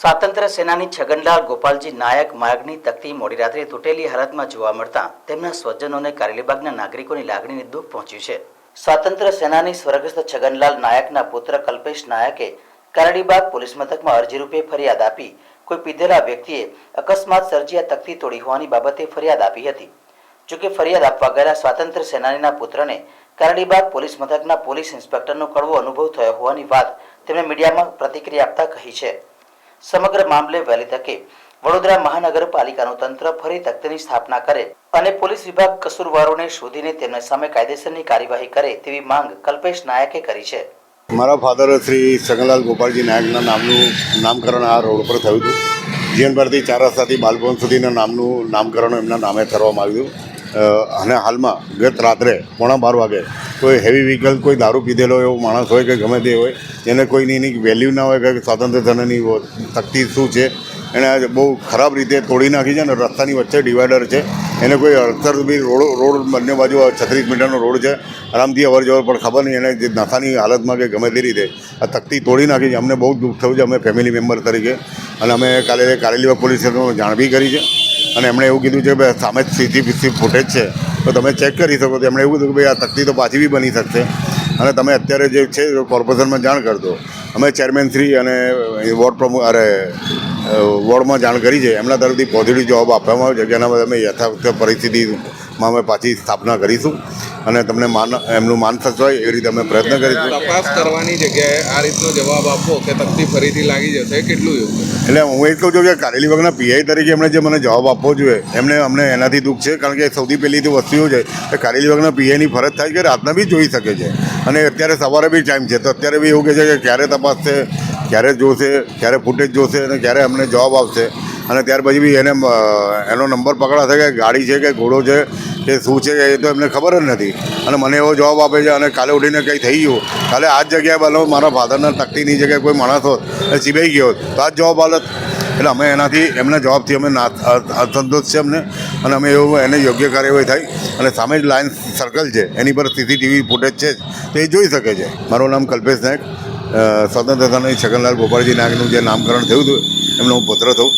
સ્વાતંત્ર્ય સેનાની છગનલાલ ગોપાલજી નાયક માર્ગની તકતી મોડી રાત્રે તૂટેલી હાલતમાં જોવા મળતા તેમના સ્વજનોને કારેલીબાગના નાગરિકોની લાગણીને દુઃખ પહોંચ્યું છે. સ્વાતંત્ર્ય સેનાની સ્વર્ગસ્થ છગનલાલ નાયકના પુત્ર કલ્પેશ નાયકે કારેલીબાગ પોલીસ મથકમાં અરજી રૂપે ફરિયાદ આપી. કોઈ પીધેલા વ્યક્તિએ અકસ્માત સર્જી આ તકતી તોડી હોવાની બાબતે ફરિયાદ આપી હતી. જોકે ફરિયાદ આપવા ગયેલા સ્વાતંત્ર્ય સેનાનીના પુત્રને કારેલીબાગ પોલીસ મથકના પોલીસ ઇન્સ્પેક્ટરનો કડવો અનુભવ થયો હોવાની વાત તેમણે મીડિયામાં પ્રતિક્રિયા આપતા કહી છે. સમગ્ર મામલે વહેલી તકે વડોદરા મહાનગરપાલિકાનું તંત્ર ફરી તખ્તની સ્થાપના કરે અને પોલીસ વિભાગ કસૂરવારોને શોધીને તેમની સામે કાયદેસરની કાર્યવાહી કરે તેવી માંગ કલ્પેશ નાયકે કરી છે. મારા ફાધર શ્રી સંગલાલ ગોપાલજી નાયકના નામનું નામકરણ આ રોડ પર થયું હતું. જીવનભરથી ચાર રસ્તાથી બાલભવન સુધીના નામનું નામકરણ એમના નામે કરવામાં આવ્યું અને હાલમાં ગત રાત્રે પોણા બાર વાગે કોઈ હેવી વ્હીકલ કોઈ દારૂ પીધેલો એવો માણસ હોય કે ગમે તે હોય, એને કોઈની એની વેલ્યુ ના હોય કે સ્વાતંત્ર્ય સેનાની શક્તિ શું છે આજે બહુ ખરાબ રીતે તોડી નાખી છે અને રસ્તાની વચ્ચે ડિવાઈડર છે. એને કોઈ અડસર બી રોડ રોડ બંને બાજુ છત્રીસ મીટરનો રોડ છે, આરામથી અવર જવર પણ ખબર નહીં એને જે નશાની હાલતમાં કે ગમે તે રીતે આ તકતી તોડી નાખી છે. અમને બહુ દુઃખ થયું છે, અમે ફેમિલી મેમ્બર તરીકે. અને અમે કાલે કારેલીબાગ પોલીસ સ્ટેશનમાં જાણ બી કરી છે. અને એમણે એવું કીધું છે કે સામે જ સીસીટીવી ફૂટેજ છે. તો તમે ચેક કરી શકો. તો એમણે એવું કીધું કે ભાઈ, આ તકતી તો પાછી બી બની શકશે. અને તમે અત્યારે જે છે કોર્પોરેશનમાં જાણ કરજો. અમે ચેરમેન શ્રી અને વોર્ડ પ્રમુખ અરે વોર્ડમાં જાણ કરી છે. એમના તરફથી પોઝિટિવ જવાબ આપવામાં આવ્યો છે. જેના અમે યથાર્થ પરિસ્થિતિમાં અમે પાછી સ્થાપના કરીશું. અને તમને માન એમનું માન થતું હોય એ રીતે અમે પ્રયત્ન કરીશું તપાસ કરવાની જગ્યાએ આ રીતનો જવાબ આપો કે તકતી ફરીથી લાગી જશે કેટલું યોગ્ય? એટલે હું એ કહું છું કે કારેલી બાગના પીઆઈ તરીકે એમણે જે મને જવાબ આપવો જોઈએ એમને અમને એનાથી દુઃખ છે કારણ કે સૌથી પહેલી તો વસ્તુ છે કે કારેલી બાગના પીઆઈની ફરજ થાય કે રાતના બી જોઈ શકે છે. અને અત્યારે સવારે બી ટાઈમ છે તો અત્યારે બી એવું કહે છે કે ક્યારે તપાસશે ક્યારે જોશે ક્યારે ફૂટેજ જોશે અને ક્યારે અમને જવાબ આપશે અને ત્યાર પછી બી એને એનો નંબર પકડાશે કે ગાડી છે કે ઘોડો છે કે શું છે એ તો એમને ખબર જ નથી. અને મને એવો જવાબ આપે છે, અને કાલે ઉઠીને કંઈ થઈ ગયું. કાલે આ જ જગ્યાએ બોલો મારા ફાધરના તકતીની જગ્યાએ કોઈ માણસ હોત, એ ચીબાઈ ગયો તો આ જ જવાબ હાલત એટલે અમે એનાથી, એમના જવાબથી અમે ના અસંતોષ છે અમને, અને અમે એવું, એને યોગ્ય કાર્યવાહી થાય. અને સામે જ લાઇન સર્કલ છે, એની પર સીસીટીવી ફૂટેજ છે એ જોઈ શકે છે. મારું નામ કલ્પેશ નાયક સ્વતંત્રતાની છગનલાલ ગોપાલજી નાયકનું જે નામકરણ થયું હતું, એમનો હું પુત્ર થયું